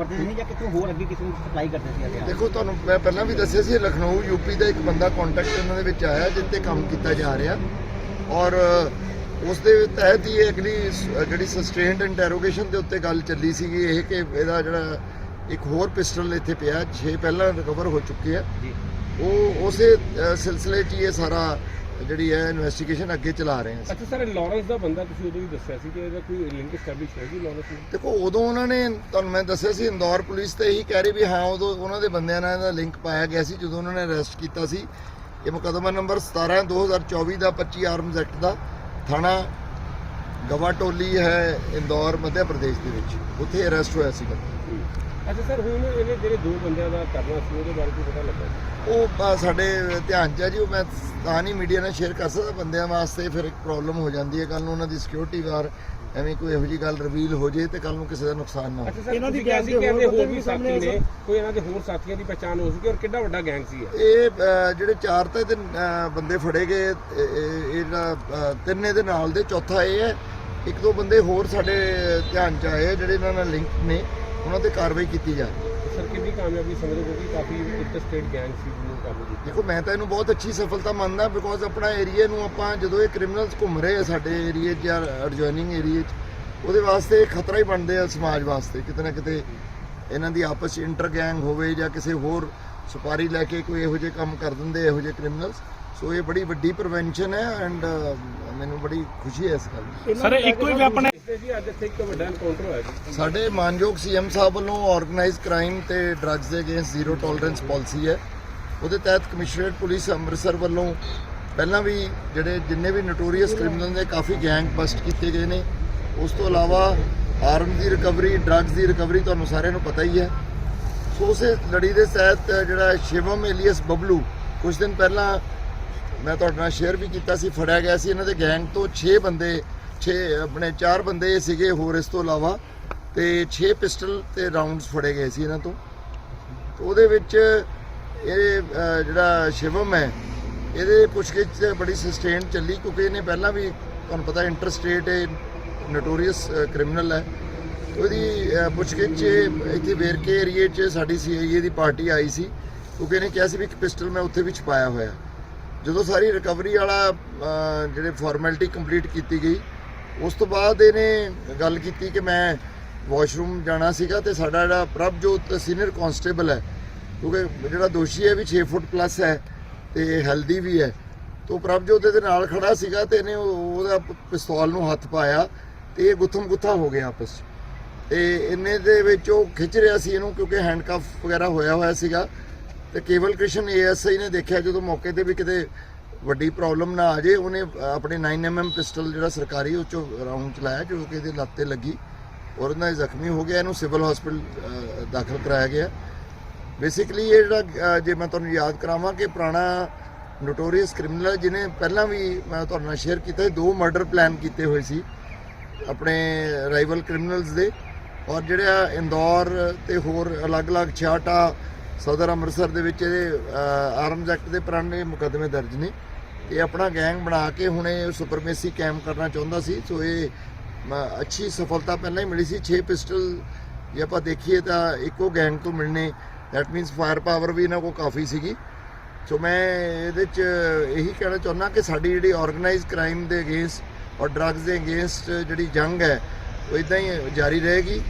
ਔਰ ਇਹ ਆਪ ਕਰਦੇ ਸੀ ਜਾਂ ਕਿਤੋਂ ਹੋਰ ਅੱਗੇ ਕਿਸੇ ਨੂੰ ਸਪਲਾਈ ਕਰਦੇ ਸੀ ਹਥਿਆਰ ਦੇਖੋ ਤੁਹਾਨੂੰ ਮੈਂ ਪਹਿਲਾਂ ਵੀ ਦੱਸਿਆ ਸੀ ਲਖਨਊ ਯੂਪੀ ਦਾ ਇੱਕ ਬੰਦਾ ਕੰਟੈਕਟ ਇਹਨਾਂ ਦੇ ਵਿੱਚ ਆਇਆ ਜਿਸ ਤੇ ਕੰਮ ਕੀਤਾ ਜਾ ਰਿਹਾ। ਔਰ ਉਸ ਦੇ ਤਹਿਤ ਹੀ ਇਹ ਅਗਲੀ ਜਿਹੜੀ ਸਸਟੇਨਡ ਇੰਟਰੋਗੇਸ਼ਨ ਦੇ ਉੱਤੇ ਗੱਲ ਚੱਲੀ ਸੀਗੀ ਇਹ ਕਿ ਇਹਦਾ ਜਿਹੜਾ ਇੱਕ ਹੋਰ ਪਿਸਟਲ ਇੱਥੇ ਪਿਆ 6 ਪਹਿਲਾਂ ਰਿਕਵਰ ਹੋ ਚੁੱਕੇ ਆ। ਉਹ ਉਸੇ ਸਿਲਸਿਲੇ 'ਚ ਹੀ ਇਹ ਸਾਰਾ ਜਿਹੜੀ ਹੈ ਇਨਵੈਸਟੀਗੇਸ਼ਨ ਅੱਗੇ ਚਲਾ ਰਹੇ ਹਾਂ ਅੱਛਾ ਸਰ ਲਾਰੈਂਸ ਦਾ ਬੰਦਾ ਤੁਸੀਂ ਉਦੋਂ ਵੀ ਦੱਸਿਆ ਸੀ ਕਿ ਇਹਦਾ ਕੋਈ ਲਿੰਕ ਸਟੈਬਲਿਸ਼ ਹੋਏਗੀ ਲਾਰੈਂਸ ਨਾਲ ਦੇਖੋ ਉਦੋਂ ਉਹਨਾਂ ਨੇ ਤੁਹਾਨੂੰ ਮੈਂ ਦੱਸਿਆ ਸੀ ਇੰਦੌਰ ਪੁਲਿਸ ਤੇ ਇਹੀ ਕਹਿ ਰਹੀ ਵੀ ਹਾਂ ਉਦੋਂ ਉਹਨਾਂ ਦੇ ਬੰਦਿਆਂ ਨਾਲ ਇਹਦਾ ਲਿੰਕ ਪਾਇਆ ਗਿਆ ਸੀ ਜਦੋਂ ਉਹਨਾਂ ਨੇ ਅਰੈਸਟ ਕੀਤਾ ਸੀ। ਇਹ ਮੁਕੱਦਮਾ ਨੰਬਰ 17 2024 ਦਾ 25 ਆਰਮਸ ਐਕਟ ਦਾ ਥਾਣਾ ਗਵਾ ਟੋਲੀ ਹੈ ਇੰਦੌਰ ਮੱਧ ਪ੍ਰਦੇਸ਼ ਦੇ ਵਿੱਚ। ਉੱਥੇ ਅਰੈਸਟ ਹੋਇਆ ਸੀਗਾ। ਅੱਛਾ ਸਰ ਹੁਣ ਇਹਨੇ ਜਿਹੜੇ ਦੋ ਬੰਦਿਆਂ ਦਾ ਕਰਨਾ ਸੀ ਉਹਦੇ ਬਾਰੇ ਕੋਈ ਪਤਾ ਲੱਗਾ? ਉਹ ਅ, ਸਾਡੇ ਧਿਆਨ ਚ ਹੈ ਜੀ ਉਹ ਮੈਂ ਤਾਂ ਨਹੀਂ ਮੀਡੀਆ ਨਾਲ ਸ਼ੇਅਰ ਕਰ ਸਕਦਾ ਬੰਦਿਆਂ ਵਾਸਤੇ ਫਿਰ ਇੱਕ ਪ੍ਰੋਬਲਮ ਹੋ ਜਾਂਦੀ ਹੈ। ਕੱਲ ਨੂੰ ਉਹਨਾਂ ਦੀ ਸਿਕਿਉਰਿਟੀ ਵਾਰ ਐਵੇਂ ਕੋਈ ਇਹੋ ਜਿਹੀ ਗੱਲ ਰਿਵੀਲ ਹੋ ਜੇ ਤੇ ਕੱਲ ਨੂੰ ਕਿਸੇ ਦਾ ਨੁਕਸਾਨ ਨਾ ਹੋਵੇ ਅੱਛਾ ਸਰ ਇਹਨਾਂ ਦੀ ਗੈਂਗ ਕਹਿੰਦੇ ਦੇ ਹੋਰ ਕਹਿੰਦੇ ਹੋਰ ਵੀ ਵੀ ਸਾਥੀ ਸਾਹਮਣੇ ਨੇ ਕੋਈ ਇਹਨਾਂ ਦੇ ਹੋਰ ਸਾਥੀਆਂ ਦੀ ਪਛਾਣ ਹੋ ਸਕੀ ਔਰ ਕਿੱਡਾ ਵੱਡਾ ਗੈਂਗ ਸੀ ਇਹ? ਇਹ ਅ, ਜਿਹੜੇ ਚਾਰ ਤਾਂ ਇਹਦੇ ਅ, ਬੰਦੇ ਫੜੇ ਗਏ ਇਹ ਇਹ- ਇਹ ਜਿਹੜਾ ਅ, ਤਿੰਨ ਇਹਦੇ ਨਾਲ ਦੇ ਚੌਥਾ ਇਹ ਹੈ। ਇੱਕ ਦੋ ਬੰਦੇ ਹੋਰ ਸਾਡੇ ਧਿਆਨ ਚ ਆਏ ਆ ਜਿਹੜੇ ਇਹਨਾਂ ਨਾਲ ਲਿੰਕ ਨੇ ਉਹਨਾਂ ਤੇ ਕਾਰਵਾਈ ਕੀਤੀ ਜਾ ਰਹੀ ਹੈ। ਸਰ ਕਿੰਨੀ ਕਾਮਯਾਬੀ ਸਮਝਦੇ ਹੋ ਕਿ ਕਾਫੀ ਇੰਟਰਸਟੇਟ ਗੈਂਗ ਸੀ ਜਿਹਨੂੰ ਕਾਬੂ ਕੀਤਾ? ਦੇਖੋ ਮੈਂ ਤਾਂ ਇਹਨੂੰ ਬਹੁਤ ਅੱਛੀ ਸਫਲਤਾ ਮੰਨਦਾ ਬਿਕੋਜ਼ ਆਪਣਾ ਏਰੀਆ ਨੂੰ ਆਪਾਂ ਜਦੋਂ ਇਹ ਕ੍ਰਿਮੀਨਲਸ ਘੁੰਮ ਰਹੇ ਆ ਸਾਡੇ ਏਰੀਆ 'ਚ ਜਾਂ ਐਡਜੋਇਨਿੰਗ ਏਰੀਆ 'ਚ ਉਹਦੇ ਵਾਸਤੇ ਇਹ ਖਤਰਾ ਹੀ ਬਣਦੇ ਆ ਸਮਾਜ ਵਾਸਤੇ ਕਿਤੇ ਨਾ ਕਿਤੇ ਇਹਨਾਂ ਦੀ ਆਪਸ 'ਚ ਇੰਟਰ ਗੈਂਗ ਹੋਵੇ ਜਾਂ ਕਿਸੇ ਹੋਰ ਸੁਪਾਰੀ ਲੈ ਕੇ ਕੋਈ ਇਹੋ ਜਿਹੇ ਕੰਮ ਕਰ ਦਿੰਦੇ ਇਹੋ ਜਿਹੇ ਕ੍ਰਿਮੀਨਲਸ ਸੋ ਇਹ ਬੜੀ ਵੱਡੀ ਪ੍ਰੀਵੈਂਸ਼ਨ ਹੈ ਐਂਡ ਮੈਨੂੰ ਬੜੀ ਖੁਸ਼ੀ ਹੈ ਇਸ ਗੱਲ ਦੀ। ਸਰ ਇੱਕੋ ਹੀ ਆਪਣੇ ਜੀ ਅੱਜ ਇੱਥੇ ਇੱਕ ਵੱਡਾ ਐਨਕਾਊਂਟਰ ਹੋਇਆ ਜੀ। ਸਾਡੇ ਮਾਨਯੋਗ ਸੀਐਮ ਸਾਹਿਬ ਵੱਲੋਂ ਆਰਗੇਨਾਈਜ਼ ਕ੍ਰਾਈਮ ਤੇ ਡਰੱਗਸ ਦੇ ਅਗੇਂਸਟ ਜ਼ੀਰੋ ਟੋਲਰੈਂਸ ਪਾਲਿਸੀ ਹੈ। ਉਹਦੇ ਤਹਿਤ ਕਮਿਸ਼ਨਰੇਟ ਪੁਲਿਸ ਅੰਮ੍ਰਿਤਸਰ ਵੱਲੋਂ ਪਹਿਲਾਂ ਵੀ ਜਿਹੜੇ ਜਿੰਨੇ ਵੀ ਨੋਟੋਰੀਅਸ ਕ੍ਰਿਮੀਨਲ ਨੇ ਕਾਫੀ ਗੈਂਗ ਬਸਟ ਕੀਤੇ ਗਏ ਨੇ। ਉਸ ਤੋਂ ਇਲਾਵਾ ਆਰਮ ਦੀ ਰਿਕਵਰੀ ਡਰੱਗਸ ਦੀ ਰਿਕਵਰੀ ਤੁਹਾਨੂੰ ਸਾਰਿਆਂ ਨੂੰ ਪਤਾ ਹੀ ਹੈ। ਸੋ ਉਸੇ ਲੜੀ ਦੇ ਤਹਿਤ ਜਿਹੜਾ ਸ਼ਿਵਮ ਏਲੀਅਸ ਬਬਲੂ ਕੁਝ ਦਿਨ ਪਹਿਲਾਂ ਮੈਂ ਤੁਹਾਡੇ ਨਾਲ ਸ਼ੇਅਰ ਵੀ ਕੀਤਾ ਸੀ, ਫੜਿਆ ਗਿਆ ਸੀ ਇਹਨਾਂ ਦੇ ਗੈਂਗ ਤੋਂ। 6 ਬੰਦੇ 6 ਆਪਣੇ 4 ਬੰਦੇ ਸੀਗੇ ਹੋਰ ਇਸ ਤੋਂ ਇਲਾਵਾ। ਤੇ 6 ਪਿਸਟਲ ਤੇ ਰਾਉਂਡਸ ਫੜੇ ਗਏ ਸੀ ਇਹਨਾਂ ਤੋਂ। ਉਹਦੇ ਵਿੱਚ ਇਹ ਜਿਹੜਾ ਸ਼ਿਵਮ ਹੈ, ਇਹਦੇ ਪੁੱਛਗਿੱਛ ਬੜੀ ਸਸਟੇਨ ਚੱਲੀ ਕਿਉਂਕਿ ਇਹਨੇ ਪਹਿਲਾਂ ਵੀ, ਤੁਹਾਨੂੰ ਪਤਾ ਇੰਟਰਸਟੇਟ ਇਹ ਨੋਟੋਰੀਅਸ ਕ੍ਰਿਮੀਨਲ ਹੈ। ਉਹਦੀ ਪੁੱਛਗਿੱਛ ਇੱਥੇ ਵੇਰਕੇ ਏਰੀਏ 'ਚ ਸਾਡੀ ਸੀਆਈਏ ਦੀ ਪਾਰਟੀ ਆਈ ਸੀ। ਕਿਉਂਕਿ ਇਹਨੇ ਕਿਹਾ ਸੀ ਵੀ ਇੱਕ ਪਿਸਟਲ ਮੈਂ ਉੱਥੇ ਵੀ ਛਪਾਇਆ ਹੋਇਆ। ਜਦੋਂ ਸਾਰੀ ਰਿਕਵਰੀ ਵਾਲਾ ਜਿਹੜੇ ਫਾਰਮੈਲਿਟੀ ਕੰਪਲੀਟ ਕੀਤੀ ਗਈ, ਉਸ ਤੋਂ ਬਾਅਦ ਇਹਨੇ ਗੱਲ ਕੀਤੀ ਕਿ ਮੈਂ ਵਾਸ਼ਰੂਮ ਜਾਣਾ ਸੀਗਾ ਤੇ ਸਾਡਾ ਜਿਹੜਾ ਪ੍ਰਭਜੋਤ ਸੀਨੀਅਰ ਕਾਂਸਟੇਬਲ ਹੈ, ਕਿਉਂਕਿ ਜਿਹੜਾ ਦੋਸ਼ੀ ਹੈ ਵੀ 6 ਫੁੱਟ ਪਲੱਸ ਹੈ ਤੇ ਹੈਲਦੀ ਵੀ ਹੈ, ਤੋਂ ਪ੍ਰਭਜੋਤ ਦੇ ਨਾਲ ਖੜਾ ਸੀਗਾ ਤੇ ਇਹਨੇ ਉਹਦਾ ਪਿਸਤੌਲ ਨੂੰ ਹੱਥ ਪਾਇਆ ਤੇ ਇਹ ਗੁੱਥਮ ਗੁੱਥਾ ਹੋ ਗਿਆ ਆਪਸ 'ਚ। ਤੇ ਇਹਨੇ ਦੇ ਵਿੱਚ ਉਹ ਖਿੱਚ ਰਿਹਾ ਸੀ ਇਹਨੂੰ ਕਿਉਂਕਿ ਹੈਂਡਕਫ ਵਗੈਰਾ ਹੋਇਆ ਹੋਇਆ ਸੀਗਾ। ਤੇ ਕੇਵਲ ਕ੍ਰਿਸ਼ਨ ਏਐਸਆਈ ਨੇ ਦੇਖਿਆ ਜਦੋਂ ਮੌਕੇ ਤੇ ਵੀ ਕਿਤੇ ਵੱਡੀ ਪ੍ਰੋਬਲਮ ਨਾ ਆ ਜੇ, ਉਹਨੇ ਆਪਣੇ 9mm ਪਿਸਟਲ ਜਿਹੜਾ ਸਰਕਾਰੀ ਉਹ ਚੋਂ ਰਾਉਂਡ ਚਲਾਇਆ, ਜੋ ਕਿ ਇਹਦੇ ਲੱਤ ਤੇ ਲੱਗੀ ਔਰ ਉਹਦਾ ਜ਼ਖਮੀ ਹੋ ਗਿਆ, ਇਹਨੂੰ ਸਿਵਲ ਹਸਪੀਟਲ ਦਾਖਲ ਕਰਾਇਆ ਗਿਆ। ਬੇਸਿਕਲੀ ਇਹ ਜਿਹੜਾ ਜੇ ਮੈਂ ਤੁਹਾਨੂੰ ਯਾਦ ਕਰਾਵਾਂ ਕਿ ਪੁਰਾਣਾ ਨੋਟੋਰੀਅਸ ਕ੍ਰਿਮੀਨਲ ਜਿਹਨੇ ਪਹਿਲਾਂ ਵੀ ਮੈਂ ਤੁਹਾਡੇ ਨਾਲ ਸ਼ੇਅਰ ਕੀਤਾ ਦੋ ਮਰਡਰ ਪਲਾਨ ਕੀਤੇ ਹੋਏ ਸੀ ਆਪਣੇ ਰਾਈਵਲ ਕ੍ਰਿਮੀਨਲਸ ਦੇ ਔਰ ਜਿਹੜਾ ਇੰਦੌਰ ਤੇ ਹੋਰ ਅਲੱਗ-ਅਲੱਗ ਛਾਟਾ ਸਦਰ ਅੰਮ੍ਰਿਤਸਰ ਦੇ ਵਿੱਚ ਇਹਦੇ ਆਰਮਜ਼ ਐਕਟ ਦੇ ਪੁਰਾਣੇ ਮੁਕੱਦਮੇ ਦਰਜ ਨੇ। ਇਹ ਆਪਣਾ ਗੈਂਗ ਬਣਾ ਕੇ ਹੁਣ ਇਹ ਸੁਪਰਮੇਸੀ ਕੈਂਪ ਕਰਨਾ ਚਾਹੁੰਦਾ ਸੀ, ਸੋ ਇਹ ਮ- ਅੱਛੀ ਸਫਲਤਾ ਪਹਿਲਾਂ ਹੀ ਮਿਲੀ ਸੀ। 6 ਪਿਸਟਲ ਜੇ ਆਪਾਂ ਦੇਖੀਏ ਤਾਂ ਇੱਕੋ ਗੈਂਗ ਤੋਂ ਮਿਲਣੇ ਦੈਟ ਮੀਨਸ ਫਾਇਰ ਪਾਵਰ ਵੀ ਇਹਨਾਂ ਕੋਲ ਕਾਫੀ ਸੀਗੀ। ਸੋ ਮੈਂ ਇਹਦੇ ਚ ਇਹੀ ਕਹਿਣਾ ਚਾਹੁੰਦਾ ਕਿ ਸਾਡੀ ਜਿਹੜੀ ਆਰਗੇਨਾਈਜ਼ ਕ੍ਰਾਈਮ ਦੇ ਅਗੇਂਸਟ ਔਰ ਡਰੱਗਸ ਦੇ ਅਗੇਂਸਟ ਜਿਹੜੀ ਜੰਗ ਹੈ, ਉਹ ਇਦਾਂ ਹੀ ਜਾਰੀ ਰਹੇਗੀ।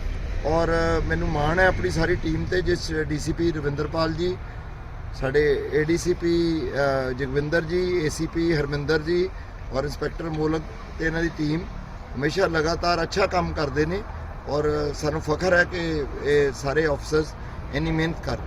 ਔਰ ਮੈਨੂੰ ਮਾਣ ਹੈ ਆਪਣੀ ਸਾਰੀ ਟੀਮ ਤੇ, ਜਿਸ ਡੀਸੀਪੀ ਰਵਿੰਦਰਪਾਲ ਜੀ, ਸਾਡੇ ਏਡੀਸੀਪੀ ਜਗਵਿੰਦਰ ਜੀ, ਏਸੀਪੀ ਹਰਮਿੰਦਰ ਜੀ ਔਰ ਇੰਸਪੈਕਟਰ ਮੋਲਕ ਤੇ ਇਹਨਾਂ ਦੀ ਟੀਮ ਹਮੇਸ਼ਾ ਲਗਾਤਾਰ ਅੱਛਾ ਕੰਮ ਕਰਦੇ ਨੇ ਔਰ ਸਾਨੂੰ ਫਖਰ ਹੈ ਕਿ ਇਹ ਸਾਰੇ ਆਫਸਰਸ ਇੰਨੀ ਮਿਹਨਤ ਕਰ